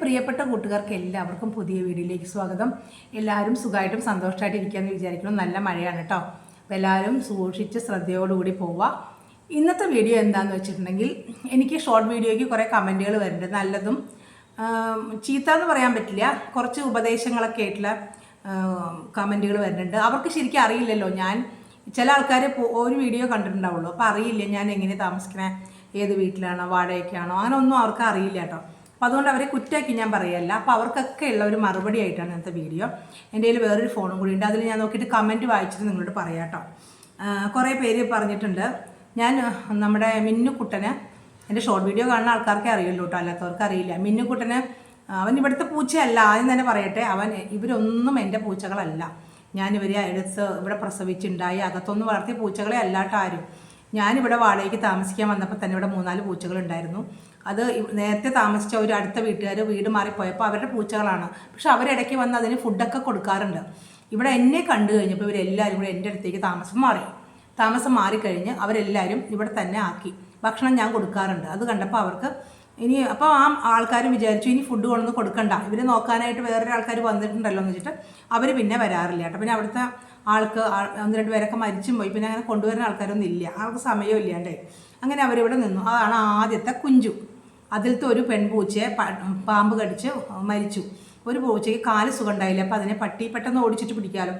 പ്രിയപ്പെട്ട കൂട്ടുകാർക്ക് എല്ലാവർക്കും പുതിയ വീഡിയോയിലേക്ക് സ്വാഗതം. എല്ലാവരും സുഖമായിട്ടും സന്തോഷമായിട്ട് ഇരിക്കുകയെന്ന് വിചാരിക്കുന്നു. നല്ല മഴയാണ് കേട്ടോ അപ്പോൾ എല്ലാവരും സൂക്ഷിച്ച് ശ്രദ്ധയോടുകൂടി പോവുക. ഇന്നത്തെ വീഡിയോ എന്താണെന്ന് വെച്ചിട്ടുണ്ടെങ്കിൽ എനിക്ക് ഷോർട്ട് വീഡിയോയ്ക്ക് കുറേ കമന്റുകൾ വരുന്നുണ്ട്. നല്ലതും ചീത്ത എന്ന് പറയാൻ പറ്റില്ല. കുറച്ച് ഉപദേശങ്ങളൊക്കെ ആയിട്ടുള്ള കമന്റുകൾ വരുന്നുണ്ട്. അവർക്ക് ശരിക്കും അറിയില്ലല്ലോ ഞാൻ. ചില ആൾക്കാർ ഒരു വീഡിയോ കണ്ടിട്ടുണ്ടാവുള്ളൂ. അപ്പോൾ അറിയില്ല ഞാൻ എങ്ങനെ താമസിക്കണേ ഏത് വീട്ടിലാണോ വാടകയ്ക്കാണോ അങ്ങനെ ഒന്നും അവർക്ക് അറിയില്ല കേട്ടോ അപ്പോൾ അതുകൊണ്ട് അവരെ കുറ്റാക്കി ഞാൻ പറയല്ല. അപ്പോൾ അവർക്കൊക്കെ ഉള്ള ഒരു മറുപടി ആയിട്ടാണ് ഇന്നത്തെ വീഡിയോ. എന്റെ കയ്യിൽ വേറൊരു ഫോണും കൂടി ഉണ്ട്. അതിൽ ഞാൻ നോക്കിയിട്ട് കമന്റ് വായിച്ചിട്ട് നിങ്ങളോട് പറയാം കേട്ടോ കുറേ പേര് പറഞ്ഞിട്ടുണ്ട്. ഞാൻ നമ്മുടെ മിന്നുക്കുട്ടന് എന്റെ ഷോർട്ട് വീഡിയോ കാണുന്ന ആൾക്കാർക്കേ അറിയുള്ളൂ കേട്ടോ അല്ലാത്തവർക്ക് അറിയില്ല. മിന്നുക്കുട്ടന് അവൻ ഇവിടുത്തെ പൂച്ചയല്ല. ആദ്യം തന്നെ പറയട്ടെ അവൻ ഇവരൊന്നും എന്റെ പൂച്ചകളല്ല. ഞാൻ ഇവരെ എടുത്ത് ഇവിടെ പ്രസവിച്ചുണ്ടായി അകത്തൊന്നും വളർത്തിയ പൂച്ചകളെ അല്ലാട്ടോ ആരും ഞാനിവിടെ വാടകയ്ക്ക് താമസിക്കാൻ വന്നപ്പോൾ തന്നെ ഇവിടെ മൂന്നാൽ പൂച്ചകളുണ്ടായിരുന്നു. അത് നേരത്തെ താമസിച്ച ഒരു അടുത്ത വീട്ടുകാർ വീട് മാറിപ്പോയപ്പോൾ അവരുടെ പൂച്ചകളാണ്. പക്ഷെ അവരിടയ്ക്ക് വന്ന് അതിന് ഫുഡൊക്കെ കൊടുക്കാറുണ്ട്. ഇവിടെ എന്നെ കണ്ടു കഴിഞ്ഞപ്പോൾ ഇവരെല്ലാവരും കൂടെ എന്റെ അടുത്തേക്ക് താമസം മാറി. താമസം മാറിക്കഴിഞ്ഞ് അവരെല്ലാവരും ഇവിടെ തന്നെ ആക്കി. ഭക്ഷണം ഞാൻ കൊടുക്കാറുണ്ട്. അത് കണ്ടപ്പോൾ അവർക്ക് ഇനി അപ്പോൾ ആ ആൾക്കാർ വിചാരിച്ചു ഇനി ഫുഡ് കൊണ്ടൊന്നും കൊടുക്കണ്ട. ഇവരെ നോക്കാനായിട്ട് വേറൊരു ആൾക്കാർ വന്നിട്ടുണ്ടല്ലോ എന്ന് വെച്ചിട്ട് അവർ പിന്നെ വരാറില്ല കേട്ടോ. പിന്നെ അവിടുത്തെ ആൾക്ക് ഒന്ന് രണ്ട് പേരൊക്കെ മരിച്ചും പോയി. പിന്നെ അങ്ങനെ കൊണ്ടുവരുന്ന ആൾക്കാരൊന്നും ഇല്ല. ആൾക്ക് സമയം ഇല്ലാണ്ടേ അങ്ങനെ അവരിവിടെ നിന്നു. അതാണ് ആദ്യത്തെ കുഞ്ചു. അതിലത്തെ ഒരു പെൺപൂച്ചയെ പാമ്പ് കടിച്ച് മരിച്ചു. ഒരു പൂച്ചയ്ക്ക് കാൽ സുഖം ഉണ്ടായില്ല അപ്പോൾ അതിനെ പട്ടി പെട്ടെന്ന് ഓടിച്ചിട്ട് പിടിക്കാമല്ലോ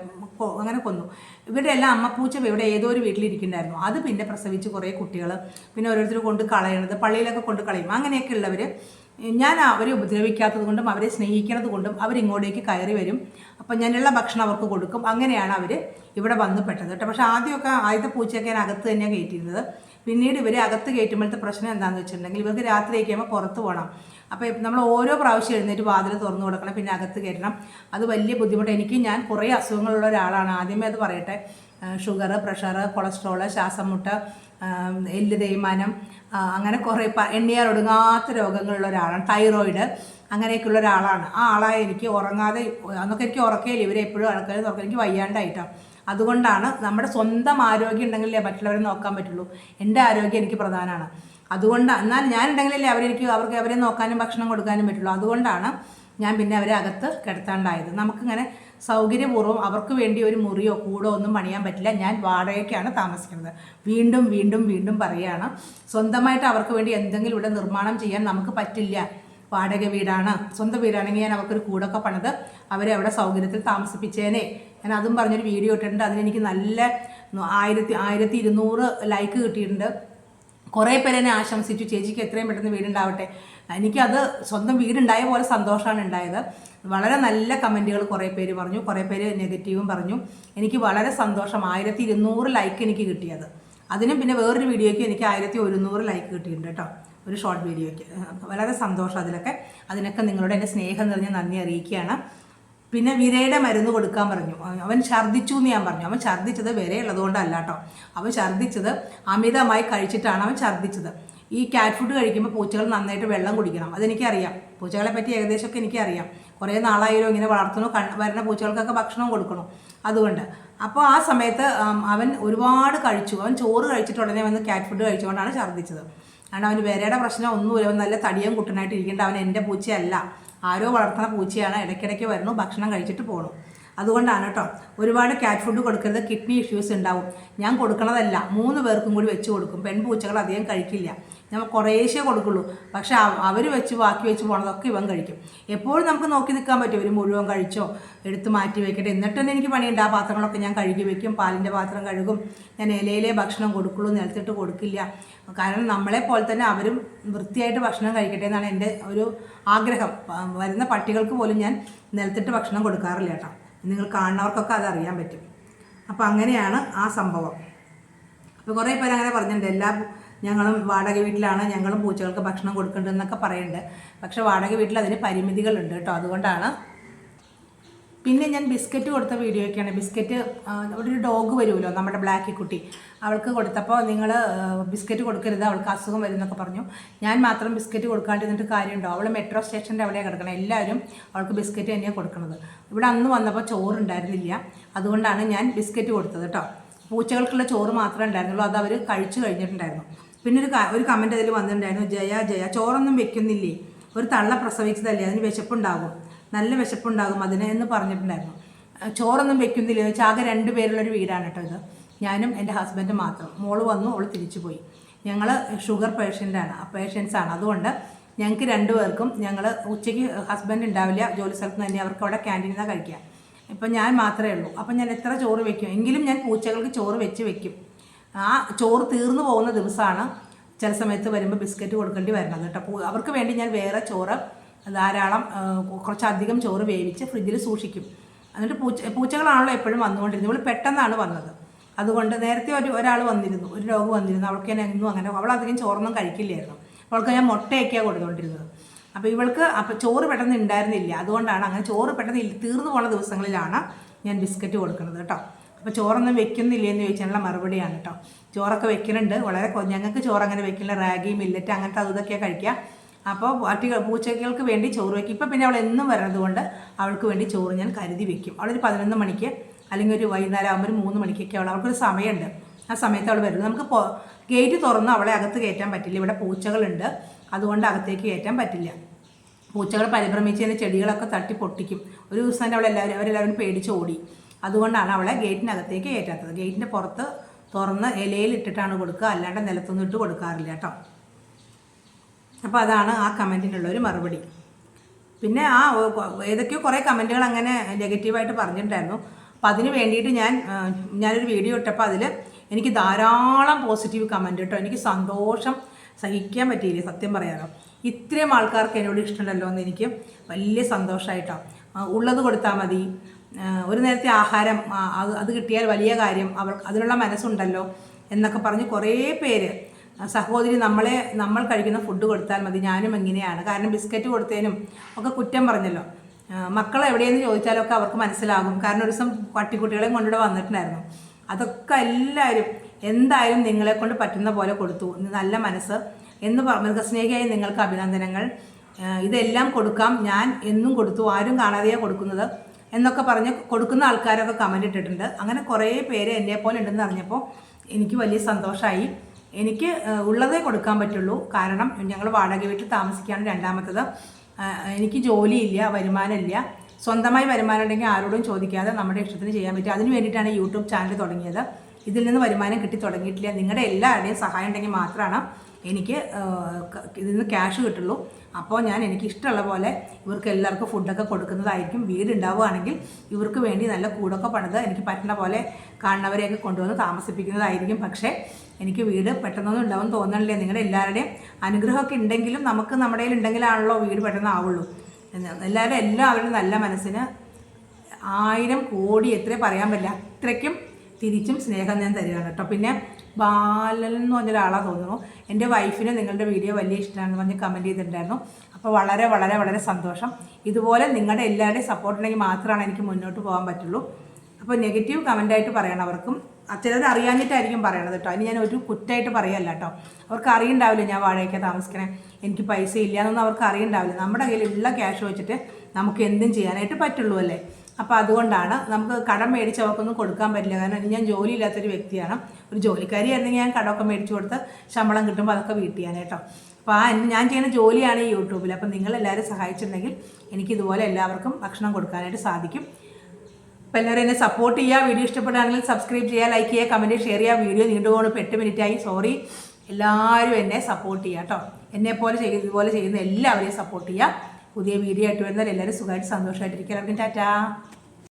അങ്ങനെ കൊന്നു. ഇവരുടെ എല്ലാം അമ്മപ്പൂച്ച ഇവിടെ ഏതോ ഒരു വീട്ടിലിരിക്കുന്നുണ്ടായിരുന്നു. അത് പിന്നെ പ്രസവിച്ച് കുറേ കുട്ടികൾ പിന്നെ ഓരോരുത്തർ കൊണ്ട് കളയണത് പള്ളിയിലൊക്കെ കൊണ്ട് കളയും. അങ്ങനെയൊക്കെ ഉള്ളവർ ഞാൻ അവരെ ഉപദ്രവിക്കാത്തത് കൊണ്ടും അവരെ സ്നേഹിക്കണത് കൊണ്ടും അവരിങ്ങോട്ടേക്ക് കയറി വരും. അപ്പം ഞാനുള്ള ഭക്ഷണം അവർക്ക് കൊടുക്കും. അങ്ങനെയാണ് അവർ ഇവിടെ വന്നു പെട്ടത് കേട്ടോ. പക്ഷേ ആദ്യമൊക്കെ ആദ്യത്തെ പൂച്ചയൊക്കെ ഞാൻ അകത്ത് തന്നെയാണ് കയറ്റിയിരുന്നത്. പിന്നീട് ഇവർ അകത്ത് കയറ്റുമ്പോഴത്തെ പ്രശ്നം എന്താണെന്ന് വെച്ചിട്ടുണ്ടെങ്കിൽ ഇവർക്ക് രാത്രി കഴിയുമ്പോൾ പുറത്ത് പോകണം അപ്പോൾ നമ്മൾ ഓരോ പ്രാവശ്യം എഴുന്നേറ്റ് വാതിൽ തുറന്നു കൊടുക്കണം പിന്നെ അകത്ത് കയറ്റണം. അത് വലിയ ബുദ്ധിമുട്ട്. എനിക്ക് ഞാൻ കുറേ അസുഖങ്ങളുള്ള ഒരാളാണ്. ആദ്യമേ അത് പറയട്ടെ. ഷുഗർ പ്രഷർ കൊളസ്ട്രോൾ ശ്വാസം മുട്ട എല്ല് തേയ്മാനം അങ്ങനെ കുറേ എണ്ണിയാൽ ഒടുങ്ങാത്ത രോഗങ്ങളുള്ള ഒരാളാണ്. തൈറോയിഡ്. അങ്ങനെയൊക്കെയുള്ള ഒരാളാണ്. ആ ആളായ എനിക്ക് ഉറങ്ങാതെ അന്നൊക്കെ എനിക്ക് ഉറക്കയില്ല ഇവരെ എപ്പോഴും ആൾക്കാർ നോക്കാൻ എനിക്ക് വയ്യാണ്ടായിട്ടാണ് അതുകൊണ്ടാണ് നമ്മുടെ സ്വന്തം ആരോഗ്യം ഉണ്ടെങ്കിലേ മറ്റുള്ളവരെ നോക്കാൻ പറ്റുള്ളൂ. എന്റെ ആരോഗ്യം എനിക്ക് പ്രധാനമാണ്. അതുകൊണ്ട് എന്നാൽ ഞാൻ ഉണ്ടെങ്കിലല്ലേ അവരെനിക്ക് അവർക്ക് അവരെ നോക്കാനും ഭക്ഷണം കൊടുക്കാനും പറ്റുള്ളൂ. അതുകൊണ്ടാണ് ഞാൻ പിന്നെ അവരെ അകത്ത് കിടത്താണ്ടായത്. നമുക്കിങ്ങനെ സൗകര്യപൂർവം അവർക്ക് വേണ്ടി ഒരു മുറിയോ കൂടോ ഒന്നും പണിയാൻ പറ്റില്ല. ഞാൻ വാടകയ്ക്കാണ് താമസിക്കുന്നത്. വീണ്ടും വീണ്ടും വീണ്ടും പറയുകയാണ്. സ്വന്തമായിട്ട് അവർക്ക് വേണ്ടി എന്തെങ്കിലും ഇവിടെ നിർമ്മാണം ചെയ്യാൻ നമുക്ക് പറ്റില്ല. വാടക വീടാണ് സ്വന്തം വീടാണെങ്കിൽ ഞാൻ അവർക്കൊരു കൂടൊക്കെ പണിത്. അവരെ അവിടെ സൗകര്യത്തിൽ താമസിപ്പിച്ചേനെ. ഞാൻ അതും പറഞ്ഞൊരു വീഡിയോ ഇട്ടിട്ടുണ്ട്. അതിനെനിക്ക് നല്ല ആയിരത്തി ആയിരത്തി ഇരുന്നൂറ് ലൈക്ക് കിട്ടിയിട്ടുണ്ട്. കുറേ പേര് എന്നെ ആശംസിച്ചു. ചേച്ചിക്ക് എത്രയും പെട്ടെന്ന് വീടുണ്ടാവട്ടെ. എനിക്കത് സ്വന്തം വീടുണ്ടായ പോലെ സന്തോഷമാണ് ഉണ്ടായത്. വളരെ നല്ല കമന്റുകൾ കുറേ പേര് പറഞ്ഞു. കുറേ പേര് നെഗറ്റീവും പറഞ്ഞു. എനിക്ക് വളരെ സന്തോഷം. ആയിരത്തി ഇരുന്നൂറ് ലൈക്ക് എനിക്ക് കിട്ടിയത്. അതിനും പിന്നെ വേറൊരു വീഡിയോയ്ക്ക് എനിക്ക് ആയിരത്തി ഒരുന്നൂറ് ലൈക്ക് കിട്ടിയിട്ടുണ്ട് കേട്ടോ. ഒരു ഷോർട്ട് വീഡിയോയ്ക്ക് വളരെ സന്തോഷം അതിലൊക്കെ. അതിനൊക്കെ നിങ്ങളുടെ എന്റെ സ്നേഹം നിറഞ്ഞ നന്ദി അറിയിക്കുകയാണ്. പിന്നെ വിരയുടെ മരുന്ന് കൊടുക്കാൻ പറഞ്ഞു. അവൻ ഛർദ്ദിച്ചു എന്ന് ഞാൻ പറഞ്ഞു. അവൻ ഛർദ്ദിച്ചത് വിരയുള്ളതുകൊണ്ടല്ല കേട്ടോ. അവൻ ഛർദ്ദിച്ചത് അമിതമായി കഴിച്ചിട്ടാണ് അവൻ ഛർദ്ദിച്ചത്. ഈ കാറ്റ് ഫുഡ് കഴിക്കുമ്പോൾ പൂച്ചകൾ നന്നായിട്ട് വെള്ളം കുടിക്കണം. അതെനിക്കറിയാം. പൂച്ചകളെ പറ്റി ഏകദേശമൊക്കെ എനിക്കറിയാം. കുറേ നാളായാലും ഇങ്ങനെ വളർത്തുന്നു. കൺ വരുന്ന പൂച്ചകൾക്കൊക്കെ ഭക്ഷണം കൊടുക്കണം. അതുകൊണ്ട്. അപ്പോൾ ആ സമയത്ത് അവൻ ഒരുപാട് കഴിച്ചു. അവൻ ചോറ് കഴിച്ചിട്ട് ഉടനെ വന്ന് കാറ്റ് ഫുഡ് കഴിച്ചുകൊണ്ടാണ് ഛർദ്ദിച്ചത്. കാരണം അവന് വിരയുടെ പ്രശ്നം ഒന്നുമില്ല. നല്ല തടിയും കുട്ടനായിട്ട് ഇരിക്കേണ്ട. അവൻ എന്റെ പൂച്ചയല്ല. ആരോ വളർത്തുന്ന പൂച്ചയാണ്. ഇടയ്ക്കിടയ്ക്ക് വരുന്നു. ഭക്ഷണം കഴിച്ചിട്ട് പോകണം അതുകൊണ്ടാണ് കേട്ടോ ഒരുപാട് കാറ്റ് ഫുഡ് കൊടുക്കരുത്. കിഡ്നി ഇഷ്യൂസ് ഉണ്ടാവും. ഞാൻ കൊടുക്കണതല്ല. മൂന്ന് പേർക്കും കൂടി വെച്ച് കൊടുക്കും. പെൺപൂച്ചകൾ അധികം കഴിക്കില്ല. നമ്മൾ കുറേശ്ശേ കൊടുക്കുള്ളൂ. പക്ഷെ അവർ വെച്ച് ബാക്കി വെച്ച് പോണതൊക്കെ ഇവൻ കഴിക്കും. എപ്പോഴും നമുക്ക് നോക്കി നിൽക്കാൻ പറ്റും ഇവർ മുഴുവൻ കഴിച്ചോ? എടുത്ത് മാറ്റി വെക്കട്ടെ. എന്നിട്ട് തന്നെ എനിക്ക് പണിയുണ്ട്. ആ പാത്രങ്ങളൊക്കെ ഞാൻ കഴുകി വെക്കും. പാലിന്റെ പാത്രം കഴുകും. ഞാൻ ഇലയിലെ ഭക്ഷണം കൊടുക്കുള്ളൂ. നിലത്തിട്ട് കൊടുക്കില്ല. കാരണം നമ്മളെ പോലെ തന്നെ അവരും വൃത്തിയായിട്ട് ഭക്ഷണം കഴിക്കട്ടെ എന്നാണ് എന്റെ ഒരു ആഗ്രഹം. വരുന്ന പട്ടികൾക്ക് പോലും ഞാൻ നിലത്തിട്ട് ഭക്ഷണം കൊടുക്കാറില്ല കേട്ടോ. നിങ്ങൾ കാണുന്നവർക്കൊക്കെ അതറിയാൻ പറ്റും. അപ്പോൾ അങ്ങനെയാണ് ആ സംഭവം. അപ്പോൾ കുറേ പേര് അങ്ങനെ പറഞ്ഞിട്ടുണ്ട്. എല്ലാ ഞങ്ങളും വാടക വീട്ടിലാണ് ഞങ്ങളും പൂച്ചകൾക്ക് ഭക്ഷണം കൊടുക്കേണ്ടതെന്നൊക്കെ പറയുന്നുണ്ട്. പക്ഷേ വാടക വീട്ടിൽ അതിന് പരിമിതികളുണ്ട് കേട്ടോ അതുകൊണ്ടാണ്. പിന്നെ ഞാൻ ബിസ്ക്കറ്റ് കൊടുത്ത വീഡിയോയൊക്കെയാണ്. ബിസ്ക്കറ്റ് ഒരു ഡോഗ് വരുമല്ലോ നമ്മുടെ ബ്ലാക്കി കുട്ടി. അവൾക്ക് കൊടുത്തപ്പോൾ നിങ്ങൾ ബിസ്ക്കറ്റ് കൊടുക്കരുത് അവൾക്ക് അസുഖം വരുന്നൊക്കെ പറഞ്ഞു. ഞാൻ മാത്രം ബിസ്ക്കറ്റ് കൊടുക്കാണ്ടിരുന്നിട്ട് കാര്യമുണ്ടോ? അവൾ മെട്രോ സ്റ്റേഷന്റെ അവിടെ കിടക്കണം. എല്ലാവരും അവൾക്ക് ബിസ്ക്കറ്റ് തന്നെയാണ് കൊടുക്കുന്നത് ഇവിടെ അന്ന് വന്നപ്പോൾ ചോറുണ്ടായിരുന്നില്ല അതുകൊണ്ടാണ് ഞാൻ ബിസ്ക്കറ്റ് കൊടുത്തത് കേട്ടോ. പൂച്ചകൾക്കുള്ള ചോറ് മാത്രമേ ഉണ്ടായിരുന്നുള്ളൂ അത് അവർ കഴിച്ചു കഴിഞ്ഞിട്ടുണ്ടായിരുന്നു. പിന്നെ ഒരു ഒരു കമന്റ് അതിൽ വന്നിട്ടുണ്ടായിരുന്നു ജയ ജയ ചോറൊന്നും വെക്കുന്നില്ലേ? ഒരു തള്ള പ്രസവിച്ചതല്ലേ? അതിന് വിശപ്പുണ്ടാകും. നല്ല വിശപ്പുണ്ടാകും അതിന് എന്ന് പറഞ്ഞിട്ടുണ്ടായിരുന്നു. ചോറൊന്നും വെക്കുന്നില്ല? വെച്ചാൽ ആകെ രണ്ട് പേരുള്ളൊരു വീടാണ് കേട്ടോ ഇത്. ഞാനും എന്റെ ഹസ്ബൻഡും മാത്രം. മോൾ വന്നു അവൾ തിരിച്ചു പോയി. ഞങ്ങൾ ഷുഗർ പേഷ്യന്റാണ് പേഷ്യൻസാണ് അതുകൊണ്ട് ഞങ്ങൾക്ക് രണ്ടു പേർക്കും ഞങ്ങൾ ഉച്ചയ്ക്ക് ഹസ്ബൻഡ് ഉണ്ടാവില്ല. ജോലി സ്ഥലത്ത് തന്നെ അവർക്ക് അവിടെ ക്യാന്റീനിൽ നിന്നാണ് കഴിക്കുക ഇപ്പം ഞാൻ മാത്രമേ ഉള്ളൂ. അപ്പം ഞാൻ എത്ര ചോറ് വെക്കും? എങ്കിലും ഞാൻ പൂച്ചകൾക്ക് ചോറ് വെച്ച് വെക്കും. ആ ചോറ് തീർന്നു പോകുന്ന ദിവസമാണ് ചില സമയത്ത് വരുമ്പോൾ ബിസ്ക്കറ്റ് കൊടുക്കേണ്ടി വരുന്നത് കേട്ടോ. അപ്പോൾ അവർക്ക് വേണ്ടി ഞാൻ വേറെ ചോറ് ധാരാളം കുറച്ചധികം ചോറ് വേവിച്ച് ഫ്രിഡ്ജിൽ സൂക്ഷിക്കും. എന്നിട്ട് പൂച്ച പൂച്ചകളാണല്ലോ എപ്പോഴും വന്നുകൊണ്ടിരുന്നത്. ഇവൾ പെട്ടെന്നാണ് വന്നത്. അതുകൊണ്ട് നേരത്തെ ഒരു ഒരാൾ വന്നിരുന്നു ഒരു രോഗം വന്നിരുന്നു. അവൾക്ക് ഞാൻ എന്നും അങ്ങനെ അവൾ അധികം ചോറൊന്നും കഴിക്കില്ലായിരുന്നു. അവൾക്ക് ഞാൻ മുട്ടയൊക്കെയാണ് കൊടുത്തുകൊണ്ടിരുന്നത് അപ്പോൾ ഇവൾക്ക് അപ്പോൾ ചോറ് പെട്ടെന്ന് ഉണ്ടായിരുന്നില്ല. അതുകൊണ്ടാണ് അങ്ങനെ ചോറ് പെട്ടെന്ന് തീർന്നു പോണ ദിവസങ്ങളിലാണ് ഞാൻ ബിസ്ക്കറ്റ് കൊടുക്കുന്നത് കേട്ടോ. അപ്പോൾ ചോറൊന്നും വെക്കുന്നില്ല എന്ന് ചോദിച്ചാലുള്ള മറുപടിയാണ് കേട്ടോ ചോറൊക്കെ വെക്കുന്നുണ്ട് വളരെ ഞങ്ങൾക്ക് ചോറ് അങ്ങനെ വെക്കില്ല റാഗി മില്ലറ്റ് അങ്ങനത്തെ അതൊക്കെയാണ് കഴിക്കുക അപ്പോൾ പട്ടികൾ പൂച്ചകൾക്ക് വേണ്ടി ചോറ് വയ്ക്കും ഇപ്പം പിന്നെ അവൾ എന്നും വരുന്നത് കൊണ്ട് അവൾക്ക് വേണ്ടി ചോറ് ഞാൻ കരുതി വെക്കും. അവളൊരു പതിനൊന്ന് മണിക്ക് അല്ലെങ്കിൽ ഒരു വൈകുന്നേരം ആകുമ്പോൾ ഒരു മൂന്ന് മണിക്കൊക്കെ അവൾ അവൾക്കൊരു സമയമുണ്ട്. ആ സമയത്ത് അവൾ വരുന്നത് നമുക്ക് ഗേറ്റ് തുറന്ന് അവളെ അകത്ത് കയറ്റാൻ പറ്റില്ല. ഇവിടെ പൂച്ചകളുണ്ട്. അതുകൊണ്ട് അകത്തേക്ക് കയറ്റാൻ പറ്റില്ല. പൂച്ചകൾ പരിഭ്രമിച്ചതിന് ചെടികളൊക്കെ തട്ടി പൊട്ടിക്കും. ഒരു ദിവസം തന്നെ അവളെല്ലാവരും അവരെല്ലാവരും പേടിച്ച് ഓടി. അതുകൊണ്ടാണ് അവളെ ഗേറ്റിനകത്തേക്ക് കയറ്റാത്തത്. ഗേറ്റിന്റെ പുറത്ത് തുറന്ന് ഇലയിൽ ഇട്ടിട്ടാണ് കൊടുക്കുക. അല്ലാണ്ട് നിലത്തൊന്നും ഇട്ട് കൊടുക്കാറില്ല കേട്ടോ. അപ്പോൾ അതാണ് ആ കമന്റിനുള്ള ഒരു മറുപടി. പിന്നെ ആ ഏതൊക്കെയോ കുറേ കമന്റുകൾ അങ്ങനെ നെഗറ്റീവായിട്ട് പറഞ്ഞിട്ടുണ്ടായിരുന്നു. അപ്പം അതിന് വേണ്ടിയിട്ട് ഞാൻ ഞാനൊരു വീഡിയോ ഇട്ടപ്പോൾ അതിൽ എനിക്ക് ധാരാളം പോസിറ്റീവ് കമന്റ് കേട്ടോ. എനിക്ക് സന്തോഷം സഹിക്കാൻ പറ്റിയില്ലേ സത്യം പറയാനോ? ഇത്രയും ആൾക്കാർക്ക് എന്നോട് ഇഷ്ടമുണ്ടല്ലോ എന്ന് എനിക്ക് വലിയ സന്തോഷമായിട്ടോ ഉള്ളത് കൊടുത്താൽ മതി. ഒരു നേരത്തെ ആഹാരം അത് അത് കിട്ടിയാൽ വലിയ കാര്യം. അവർ അതിനുള്ള മനസ്സുണ്ടല്ലോ എന്നൊക്കെ പറഞ്ഞ് കുറേ പേര് സഹോദരി നമ്മളെ നമ്മൾ കഴിക്കുന്ന ഫുഡ് കൊടുത്താൽ മതി ഞാനും എങ്ങനെയാണ് കാരണം ബിസ്ക്കറ്റ് കൊടുത്തതിനും ഒക്കെ കുറ്റം പറഞ്ഞല്ലോ. മക്കൾ എവിടെയെന്ന് ചോദിച്ചാലൊക്കെ അവർക്ക് മനസ്സിലാകും. കാരണം ഒരു ദിവസം പട്ടിക്കുട്ടികളെയും കൊണ്ടിവിടെ വന്നിട്ടുണ്ടായിരുന്നു. അതൊക്കെ എല്ലാവരും എന്തായാലും നിങ്ങളെ കൊണ്ട് പറ്റുന്ന പോലെ കൊടുത്തു. നല്ല മനസ്സ് എന്ന് മൃഗസ്നേഹിയായി നിങ്ങൾക്ക് അഭിനന്ദനങ്ങൾ. ഇതെല്ലാം കൊടുക്കാം. ഞാൻ എന്നും കൊടുത്തു. ആരും കാണാതെയാണ് കൊടുക്കുന്നത്. എന്നൊക്കെ പറഞ്ഞ് കൊടുക്കുന്ന ആൾക്കാരൊക്കെ കമന്റ് ഇട്ടിട്ടുണ്ട്. അങ്ങനെ കുറേ പേര് എന്നെ പോലെ ഉണ്ടെന്ന് അറിഞ്ഞപ്പോൾ എനിക്ക് വലിയ സന്തോഷമായി എനിക്ക് ഉള്ളതേ കൊടുക്കാൻ പറ്റുള്ളൂ. കാരണം ഞങ്ങൾ വാടക വീട്ടിൽ താമസിക്കുകയാണ് രണ്ടാമത്തത്. എനിക്ക് ജോലിയില്ല വരുമാനമില്ല. സ്വന്തമായി വരുമാനം ഉണ്ടെങ്കിൽ ആരോടും ചോദിക്കാതെ നമ്മുടെ ഇഷ്ടത്തിന് ചെയ്യാൻ പറ്റും. അതിന് വേണ്ടിയിട്ടാണ് യൂട്യൂബ് ചാനൽ തുടങ്ങിയത്. ഇതിൽ നിന്ന് വരുമാനം കിട്ടി തുടങ്ങിയിട്ടില്ല. നിങ്ങളുടെ എല്ലാവരുടെയും സഹായം ഉണ്ടെങ്കിൽ മാത്രമാണ് എനിക്ക് ഇതിൽ നിന്ന് ക്യാഷ് കിട്ടുള്ളൂ. അപ്പോൾ ഞാൻ എനിക്ക് ഇഷ്ടമുള്ള പോലെ ഇവർക്ക് എല്ലാവർക്കും ഫുഡൊക്കെ കൊടുക്കുന്നതായിരിക്കും. വീട് ഉണ്ടാവുകയാണെങ്കിൽ ഇവർക്ക് വേണ്ടി നല്ല കൂടൊക്കെ പണിത് എനിക്ക് പറ്റുന്ന പോലെ കാണുന്നവരെയൊക്കെ കൊണ്ടുവന്ന് താമസിപ്പിക്കുന്നതായിരിക്കും. പക്ഷേ എനിക്ക് വീട് പെട്ടെന്നൊന്നും ഉണ്ടാവും തോന്നണില്ലേ. നിങ്ങളുടെ എല്ലാവരുടെയും അനുഗ്രഹമൊക്കെ ഉണ്ടെങ്കിലും നമുക്ക് നമ്മുടെ ഉണ്ടെങ്കിലാണല്ലോ വീട് പെട്ടെന്ന് ആവുള്ളൂ എല്ലാവരും എല്ലാവരുടെ നല്ല മനസ്സിന് ആയിരം കോടി എത്രയും പറയാൻ പറ്റില്ല. അത്രയ്ക്കും തിരിച്ചും സ്നേഹം ഞാൻ തരികയാണ് കേട്ടോ. പിന്നെ ബാലൻ എന്ന് പറഞ്ഞൊരാളാണ് തോന്നുന്നു. എന്റെ വൈഫിന് നിങ്ങളുടെ വീഡിയോ വലിയ ഇഷ്ടമാണെന്ന് പറഞ്ഞ് കമന്റ് ചെയ്തിട്ടുണ്ടായിരുന്നു. അപ്പോൾ വളരെ വളരെ വളരെ സന്തോഷം. ഇതുപോലെ നിങ്ങളുടെ എല്ലാവരുടെയും സപ്പോർട്ട് ഉണ്ടെങ്കിൽ മാത്രമാണ് എനിക്ക് മുന്നോട്ട് പോകാൻ പറ്റുള്ളൂ. അപ്പോൾ നെഗറ്റീവ് കമന്റായിട്ട് പറയണം അവർക്കും. ചിലർ അറിയാഞ്ഞിട്ടായിരിക്കും പറയണത് കേട്ടോ. അതിന് ഞാൻ ഒരു കുറ്റമായിട്ട് പറയല്ല കേട്ടോ. അവർക്ക് അറിയണ്ടാവില്ല ഞാൻ വാടകയ്ക്ക് താമസിക്കണേ? എനിക്ക് പൈസ ഇല്ല എന്നൊന്നും അവർക്ക് അറിയണ്ടാവില്ല. നമ്മുടെ കയ്യിലുള്ള ക്യാഷ് വെച്ചിട്ട് നമുക്ക് എന്തും ചെയ്യാനായിട്ട് പറ്റുള്ളൂ അല്ലേ? അപ്പോൾ അതുകൊണ്ടാണ് നമുക്ക് കടം മേടിച്ച് അവർക്കൊന്നും കൊടുക്കാൻ പറ്റില്ല. കാരണം ഞാൻ ജോലി ഇല്ലാത്തൊരു വ്യക്തിയാണ്. ഒരു ജോലിക്കാരി ആയിരുന്നെങ്കിൽ ഞാൻ കടമൊക്കെ മേടിച്ച് കൊടുത്ത് ശമ്പളം കിട്ടുമ്പോൾ അതൊക്കെ വീട്ടിയാണ് കേട്ടോ അപ്പോൾ ആ ഞാൻ ചെയ്യുന്ന ജോലിയാണ് ഈ യൂട്യൂബിൽ അപ്പോൾ നിങ്ങൾ എല്ലാവരും സഹായിച്ചിട്ടുണ്ടെങ്കിൽ എനിക്ക് ഇതുപോലെ എല്ലാവർക്കും ഭക്ഷണം കൊടുക്കാനായിട്ട് സാധിക്കും. അപ്പോൾ എല്ലാവരും എന്നെ സപ്പോർട്ട് ചെയ്യുക വീഡിയോ ഇഷ്ടപ്പെടുകയാണെങ്കിൽ സബ്സ്ക്രൈബ് ചെയ്യുക ലൈക്ക് ചെയ്യുക കമന്റ് ഷെയർ ചെയ്യുക വീഡിയോ നീണ്ടുപോകണം ഇപ്പോൾ എട്ട് മിനിറ്റായി സോറി എല്ലാവരും എന്നെ സപ്പോർട്ട് ചെയ്യുക കേട്ടോ എന്നെപ്പോലെ ചെയ്ത് ഇതുപോലെ ചെയ്യുന്ന എല്ലാവരെയും സപ്പോർട്ട് ചെയ്യുക പുതിയ വീഡിയോ ആയിട്ട് വരുന്നവർ എല്ലാവരും സുഖമായിട്ട് സന്തോഷമായിട്ടിരിക്കുക എല്ലാവർക്കും ടാറ്റാ.